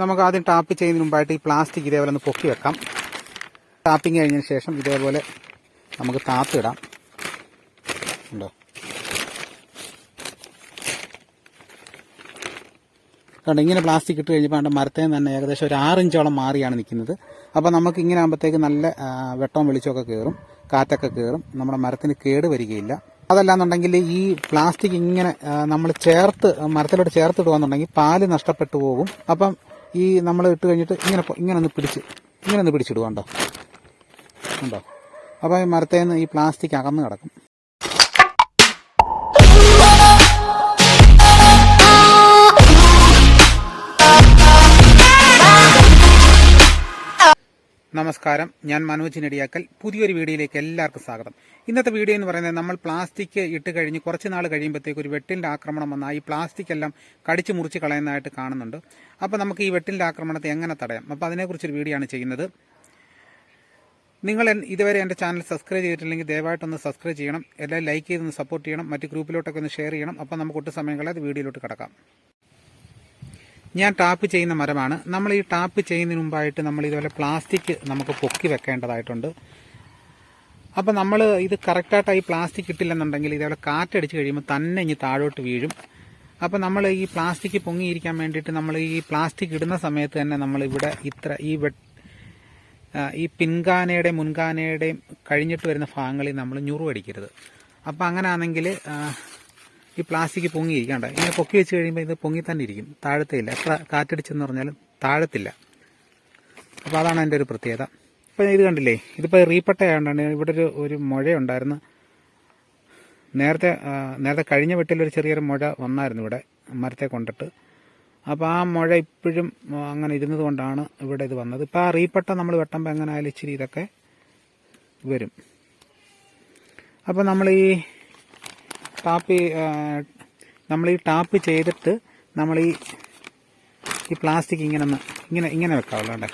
നമുക്ക് ആദ്യം ടാപ്പ് ചെയ്യുന്നതിന് മുമ്പായിട്ട് ഈ പ്ലാസ്റ്റിക് ഇതേപോലെ ഒന്ന് പൊക്കി വെക്കാം. ടാപ്പിങ് കഴിഞ്ഞതിന് ശേഷം ഇതേപോലെ നമുക്ക് താത്തിടാം ഉണ്ടോ? കണ്ടോ ഇങ്ങനെ പ്ലാസ്റ്റിക് ഇട്ട് കഴിഞ്ഞപ്പോൾ അതിന്റെ മരത്തിൽ നിന്ന് തന്നെ ഏകദേശം ഒരു ആറിഞ്ചോളം മാറിയാണ് നിൽക്കുന്നത്. അപ്പോൾ നമുക്ക് ഇങ്ങനെ ആകുമ്പോഴത്തേക്ക് നല്ല വെട്ടവും വെളിച്ചമൊക്കെ കയറും കാറ്റൊക്കെ കയറും നമ്മുടെ മരത്തിന് കേട് വരികയില്ല. അതല്ലാന്നുണ്ടെങ്കിൽ ഈ പ്ലാസ്റ്റിക് ഇങ്ങനെ നമ്മൾ ചേർത്ത് മരത്തിലോട്ട് ചേർത്ത് ഇടുകയെന്നുണ്ടെങ്കിൽ പാൽ നഷ്ടപ്പെട്ടു പോകും. അപ്പം ഈ നമ്മൾ ഇട്ട് കഴിഞ്ഞിട്ട് ഇങ്ങനെ ഇങ്ങനെ ഒന്ന് പിടിച്ച് ഇങ്ങനെ ഒന്ന് പിടിച്ചിടുക കണ്ടോ? ഉണ്ടോ അപ്പോൾ ഈ മരത്തേന്ന് ഈ പ്ലാസ്റ്റിക് അകന്ന് കിടക്കും. നമസ്കാരം. ഞാൻ മനോജ് നെടിയാക്കൽ. പുതിയൊരു വീഡിയോയിലേക്ക് എല്ലാവർക്കും സ്വാഗതം. ഇന്നത്തെ വീഡിയോ എന്ന് പറയുന്നത് നമ്മൾ പ്ലാസ്റ്റിക് ഇട്ട് കഴിഞ്ഞ് കുറച്ച് നാൾ കഴിയുമ്പോഴത്തേക്ക് ഒരു വെട്ടിലിന്റെ ആക്രമണം വന്നാൽ ഈ പ്ലാസ്റ്റിക് എല്ലാം കടിച്ച് മുറിച്ച് കളയുന്നതായിട്ട് കാണുന്നുണ്ട്. അപ്പോൾ നമുക്ക് ഈ വെട്ടിലിന്റെ ആക്രമണത്തെ എങ്ങനെ തടയാം? അപ്പോൾ അതിനെക്കുറിച്ചൊരു വീഡിയോ ആണ് ചെയ്യുന്നത്. നിങ്ങൾ ഇതുവരെ എന്റെ ചാനൽ സബ്സ്ക്രൈബ് ചെയ്തിട്ടില്ലെങ്കിൽ ദയവായിട്ടൊന്ന് സബ്സ്ക്രൈബ് ചെയ്യണം. എല്ലാം ലൈക്ക് ചെയ്തൊന്ന് സപ്പോർട്ട് ചെയ്യണം. മറ്റ് ഗ്രൂപ്പിലോട്ടൊക്കെ ഒന്ന് ഷെയർ ചെയ്യണം. അപ്പോൾ നമുക്ക് ഒട്ടും സമയങ്ങളെ വീഡിയോയിലോട്ട് കിടക്കാം. ഞാൻ ടാപ്പ് ചെയ്യുന്ന മരമാണ്. നമ്മൾ ഈ ടാപ്പ് ചെയ്യുന്നതിന് മുമ്പായിട്ട് നമ്മൾ ഇതുപോലെ പ്ലാസ്റ്റിക് നമുക്ക് പൊക്കി വെക്കേണ്ടതായിട്ടുണ്ട്. അപ്പോൾ നമ്മൾ ഇത് കറക്റ്റായിട്ട് ഈ പ്ലാസ്റ്റിക് ഇട്ടില്ലെന്നുണ്ടെങ്കിൽ ഇതേപോലെ കാറ്റടിച്ച് കഴിയുമ്പോൾ തന്നെ ഇനി താഴോട്ട് വീഴും. അപ്പോൾ നമ്മൾ ഈ പ്ലാസ്റ്റിക് പൊങ്ങിയിരിക്കാൻ വേണ്ടിയിട്ട് നമ്മൾ ഈ പ്ലാസ്റ്റിക് ഇടുന്ന സമയത്ത് തന്നെ നമ്മൾ ഇവിടെ ഇത്ര ഈ ഈ പിൻകാനയുടെയും മുൻകാനയുടെയും കഴിഞ്ഞിട്ട് വരുന്ന ഭാഗങ്ങളിൽ നമ്മൾ ഞുറുവടിക്കരുത്. അപ്പോൾ അങ്ങനെ ആണെങ്കിൽ ഈ പ്ലാസ്റ്റിക് പൊങ്ങിയിരിക്കണ്ട ഇങ്ങനെ പൊക്കി വെച്ച് കഴിയുമ്പോൾ ഇത് പൊങ്ങി തന്നെ ഇരിക്കും. താഴത്തേയില്ല. എത്ര കാറ്റടിച്ചെന്ന് പറഞ്ഞാലും താഴത്തില്ല. അപ്പോൾ അതാണ് എന്റെ ഒരു പ്രത്യേകത. ഇപ്പം ഇത് കണ്ടില്ലേ? ഇതിപ്പോൾ റീപ്പട്ട ആയതുകൊണ്ടാണ് ഇവിടെ ഒരു ഒരു മുഴയുണ്ടായിരുന്നു. നേരത്തെ നേരത്തെ കഴിഞ്ഞ വെട്ടിലൊരു ചെറിയൊരു മുഴ വന്നായിരുന്നു ഇവിടെ മരത്തെ കൊണ്ടിട്ട്. അപ്പോൾ ആ മുഴ ഇപ്പോഴും അങ്ങനെ ഇരുന്നത് കൊണ്ടാണ് ഇവിടെ ഇത് വന്നത്. ഇപ്പോൾ ആ റീപ്പട്ട നമ്മൾ വെട്ടുമ്പോൾ എങ്ങനെ ആയാലും ഇച്ചിരി ഇതൊക്കെ വരും. അപ്പോൾ നമ്മൾ ഈ ടാപ്പ് നമ്മൾ ഈ ടാപ്പ് ചെയ്തിട്ട് നമ്മൾ ഈ ഈ പ്ലാസ്റ്റിക് ഇങ്ങനെ ഇങ്ങനെ ഇങ്ങനെ വെക്കാവുള്ളൂ അല്ലേ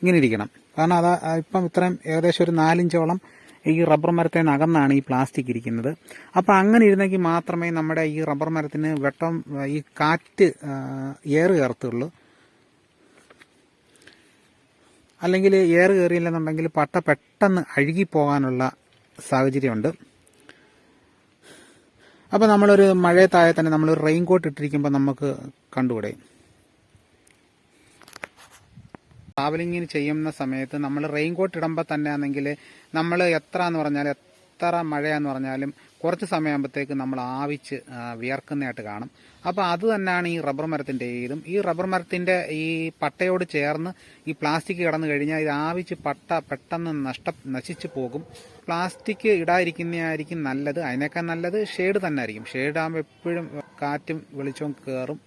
ഇങ്ങനെ ഇരിക്കണം. കാരണം അത് ഇപ്പം ഇത്രയും ഏകദേശം ഒരു നാലിഞ്ചോളം ഈ റബ്ബർ മരത്തിൽ നിന്ന് അകന്നാണ് ഈ പ്ലാസ്റ്റിക് ഇരിക്കുന്നത്. അപ്പോൾ അങ്ങനെ ഇരുന്നെങ്കിൽ മാത്രമേ നമ്മുടെ ഈ റബ്ബർ മരത്തിന് വെട്ടം ഈ കാറ്റ് ഏറ് കയറത്തുള്ളൂ. അല്ലെങ്കിൽ ഏറ് കയറിയില്ലെന്നുണ്ടെങ്കിൽ പട്ട പെട്ടെന്ന് അഴുകി പോകാനുള്ള സാഹചര്യമുണ്ട്. അപ്പോൾ നമ്മളൊരു മഴയത്തായ തന്നെ നമ്മൾ റെയിൻ കോട്ട് ഇട്ടിരിക്കുമ്പോൾ നമുക്ക് കണ്ടുകൂടെ? ട്രാവലിങ്ങിന് ചെയ്യുന്ന സമയത്ത് നമ്മൾ റെയിൻ കോട്ട് ഇടുമ്പോൾ തന്നെ ആണെങ്കിൽ നമ്മൾ എത്ര എന്ന് പറഞ്ഞാൽ എത്ര മഴയാന്ന് പറഞ്ഞാലും കുറച്ച് സമയമാകുമ്പോഴത്തേക്ക് നമ്മൾ ആവിച്ച് വിയർക്കുന്നതായിട്ട് കാണും. അപ്പോൾ അത് തന്നെയാണ് ഈ റബ്ബർ മരത്തിന്റെ ഇതും ഈ റബ്ബർ മരത്തിന്റെ ഈ പട്ടയോട് ചേർന്ന് ഈ പ്ലാസ്റ്റിക് കിടന്നു കഴിഞ്ഞാൽ ഇത് ആവിച്ച് പട്ട പെട്ടെന്ന് നഷ്ട നശിച്ചു പോകും. പ്ലാസ്റ്റിക് ഇടാതിരിക്കുന്നതായിരിക്കും നല്ലത്. അതിനേക്കാൾ നല്ലത് ഷെയ്ഡ് തന്നെ ആയിരിക്കും. ഷെയ്ഡ് ആകുമ്പോൾ എപ്പോഴും കാറ്റും വെളിച്ചവും കയറും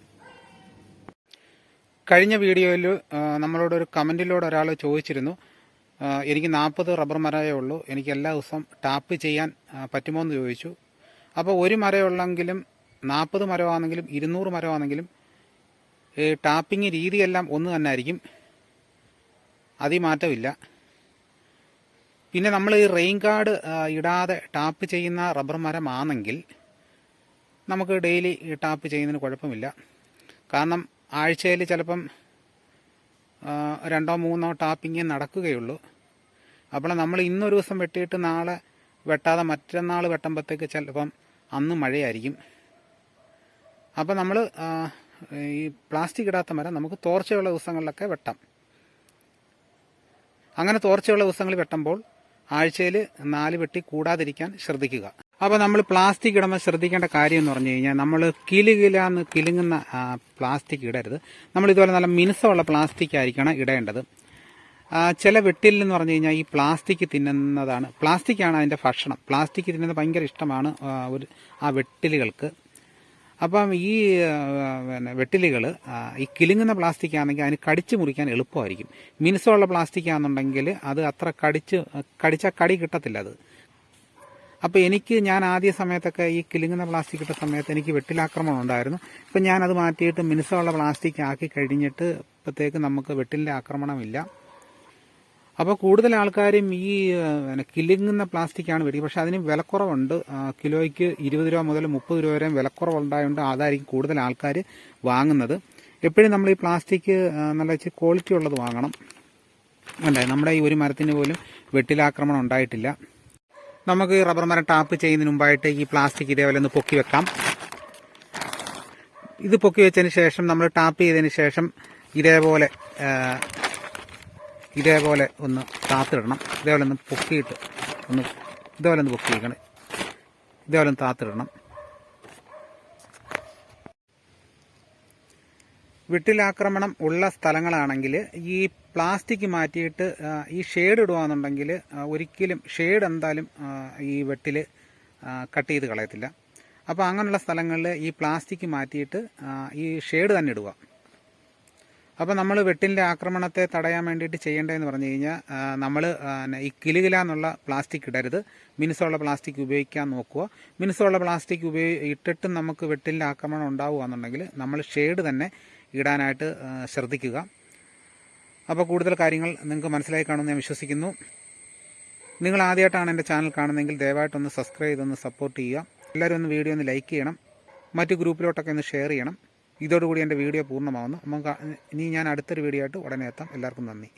കഴിഞ്ഞ വീഡിയോയിൽ നമ്മളോട് ഒരു കമന്റിലൂടെ ഒരാൾ ചോദിച്ചിരുന്നു എനിക്ക് നാൽപ്പത് റബ്ബർ മരമേ ഉള്ളൂ. എനിക്ക് എല്ലാ ദിവസവും ടാപ്പ് ചെയ്യാൻ പറ്റുമോ എന്ന് ചോദിച്ചു. അപ്പോൾ ഒരു മരമുള്ളെങ്കിലും നാൽപ്പത് മരമാണെങ്കിലും ഇരുന്നൂറ് മരമാണെങ്കിലും ടാപ്പിംഗ് രീതിയെല്ലാം ഒന്ന് തന്നെ ആയിരിക്കും. അതിമാറ്റമില്ല പിന്നെ നമ്മൾ ഈ റെയിൻ കാർഡ് ഇടാതെ ടാപ്പ് ചെയ്യുന്ന റബ്ബർ മരമാണെങ്കിൽ നമുക്ക് ഡെയിലി ടാപ്പ് ചെയ്യുന്നതിന് കുഴപ്പമില്ല. കാരണം ആഴ്ചയിൽ ചിലപ്പം രണ്ടോ മൂന്നോ ടാപ്പിങ് നടക്കുകയുള്ളൂ. അപ്പോൾ നമ്മൾ ഇന്നൊരു ദിവസം വെട്ടിയിട്ട് നാളെ വെട്ടാതെ മറ്റന്നാൾ വെട്ടുമ്പോഴത്തേക്ക് ചിലപ്പം അന്ന് മഴയായിരിക്കും. അപ്പോൾ നമ്മൾ ഈ പ്ലാസ്റ്റിക് ഇടാത്ത മരം നമുക്ക് തോർച്ചയുള്ള ദിവസങ്ങളിലൊക്കെ വെട്ടാം. അങ്ങനെ തോർച്ചയുള്ള ദിവസങ്ങളിൽ വെട്ടുമ്പോൾ ആഴ്ചയിൽ നാല് വെട്ടി കൂടാതിരിക്കാൻ ശ്രദ്ധിക്കുക. അപ്പോൾ നമ്മൾ പ്ലാസ്റ്റിക് ഇടുമ്പോൾ ശ്രദ്ധിക്കേണ്ട കാര്യം എന്ന് പറഞ്ഞു കഴിഞ്ഞാൽ നമ്മൾ കിലുകിലാന്ന് കിലുങ്ങുന്ന പ്ലാസ്റ്റിക് ഇടരുത്. നമ്മൾ ഇതുപോലെ നല്ല മിനുസമുള്ള പ്ലാസ്റ്റിക് ആയിരിക്കണം ഇടേണ്ടത്. ചില വെട്ടിൽ എന്ന് പറഞ്ഞു കഴിഞ്ഞാൽ ഈ പ്ലാസ്റ്റിക് തിന്നുന്നതാണ്. പ്ലാസ്റ്റിക് ആണ് അതിന്റെ ഭക്ഷണം. പ്ലാസ്റ്റിക് തിന്നുന്നത് ഭയങ്കര ഇഷ്ടമാണ് ഒരു ആ വെട്ടിലുകൾക്ക്. അപ്പം ഈ പിന്നെ വെട്ടിലുകൾ ഈ കിലുങ്ങുന്ന പ്ലാസ്റ്റിക് ആണെങ്കിൽ അതിന് കടിച്ചു മുറിക്കാൻ എളുപ്പമായിരിക്കും. മിനുസമുള്ള പ്ലാസ്റ്റിക് ആണെന്നുണ്ടെങ്കിൽ അത് അത്ര കടിച്ച് കടിച്ചാൽ കടി കിട്ടത്തില്ല അത്. അപ്പോൾ എനിക്ക് ഞാൻ ആദ്യ സമയത്തൊക്കെ ഈ കിലുങ്ങുന്ന പ്ലാസ്റ്റിക് ഇട്ട സമയത്ത് എനിക്ക് വെട്ടിലാക്രമണം ഉണ്ടായിരുന്നു. ഇപ്പം ഞാനത് മാറ്റിയിട്ട് മിനുസമുള്ള പ്ലാസ്റ്റിക് ആക്കി കഴിഞ്ഞിട്ട് ഇപ്പോഴത്തേക്ക് നമുക്ക് വെട്ടിലിന്റെ ആക്രമണമില്ല. അപ്പോൾ കൂടുതൽ ആൾക്കാരും ഈ കിലുങ്ങുന്ന പ്ലാസ്റ്റിക്കാണ് മേടിക്കുക. പക്ഷെ അതിന് വിലക്കുറവുണ്ട്. കിലോയ്ക്ക് ഇരുപത് രൂപ മുതൽ മുപ്പത് രൂപ വരെ വിലക്കുറവുണ്ടായതുകൊണ്ട് അതായിരിക്കും കൂടുതൽ ആൾക്കാർ വാങ്ങുന്നത്. എപ്പോഴും നമ്മൾ ഈ പ്ലാസ്റ്റിക് നല്ല ക്വാളിറ്റി ഉള്ളത് വാങ്ങണം. അല്ലേ? നമ്മുടെ ഈ ഒരു മരത്തിന് പോലും വെട്ടിലാക്രമണം ഉണ്ടായിട്ടില്ല. നമുക്ക് റബ്ബർ മരം ടാപ്പ് ചെയ്യുന്നതിന് മുമ്പായിട്ട് ഈ പ്ലാസ്റ്റിക് ഇതേപോലെ ഒന്ന് പൊക്കി വെക്കാം. ഇത് പൊക്കി വെച്ചതിന് ശേഷം നമ്മൾ ടാപ്പ് ചെയ്തതിന് ശേഷം ഇതേപോലെ ഇതേപോലെ ഒന്ന് താത്തിടണം. ഇതേപോലെ ഒന്ന് പൊക്കിയിട്ട് ഒന്ന് ഇതേപോലെ ഒന്ന് പൊക്കി വയ്ക്കണം ഇതേപോലെ ഒന്ന് താത്തിടണം. വിട്ടിലാക്രമണം ഉള്ള സ്ഥലങ്ങളാണെങ്കിൽ ഈ പ്ലാസ്റ്റിക് മാറ്റിയിട്ട് ഈ ഷെയ്ഡ് ഇടുകയാണെന്നുണ്ടെങ്കിൽ ആ, ഒരിക്കലും ഷെയ്ഡ് എന്തായാലും ഈ വെട്ടിൽ കട്ട് ചെയ്ത് കളയത്തില്ല. അപ്പോൾ അങ്ങനെയുള്ള സ്ഥലങ്ങളിൽ ഈ പ്ലാസ്റ്റിക് മാറ്റിയിട്ട് ഈ ഷെയ്ഡ് തന്നെ ഇടുക. അപ്പോൾ നമ്മൾ വെട്ടിന്റെ ആക്രമണത്തെ തടയാൻ വേണ്ടിയിട്ട് ചെയ്യേണ്ടതെന്ന് പറഞ്ഞു കഴിഞ്ഞാൽ നമ്മൾ ഈ കിലുകില എന്നുള്ള പ്ലാസ്റ്റിക് ഇടരുത്. മിനുസമുള്ള പ്ലാസ്റ്റിക് ഉപയോഗിക്കാൻ നോക്കുക. മിനുസമുള്ള പ്ലാസ്റ്റിക് ഉപയോഗി ഇട്ടിട്ടും നമുക്ക് വെട്ടിന്റെ ആക്രമണം ഉണ്ടാവുകയാണെന്നുണ്ടെങ്കിൽ നമ്മൾ ഷെയ്ഡ് തന്നെ ഇടാനായിട്ട് ശ്രദ്ധിക്കുക. അപ്പോൾ കൂടുതൽ കാര്യങ്ങൾ നിങ്ങൾക്ക് മനസ്സിലായി കാണുമെന്ന് ഞാൻ വിശ്വസിക്കുന്നു. നിങ്ങൾ ആദ്യമായിട്ടാണ് എന്റെ ചാനൽ കാണുന്നതെങ്കിൽ ദയവായിട്ടൊന്ന് സബ്സ്ക്രൈബ് ചെയ്തൊന്ന് സപ്പോർട്ട് ചെയ്യുക. എല്ലാവരും ഒന്ന് വീഡിയോ ഒന്ന് ലൈക്ക് ചെയ്യണം. മറ്റു ഗ്രൂപ്പിലോട്ടൊക്കെ ഒന്ന് ഷെയർ ചെയ്യണം. ഇതോടുകൂടി എന്റെ വീഡിയോ പൂർണമാകുന്നു നമുക്ക് ഇനി ഞാൻ അടുത്തൊരു വീഡിയോ ആയിട്ട് ഉടനെ എത്താം. എല്ലാവർക്കും നന്ദി.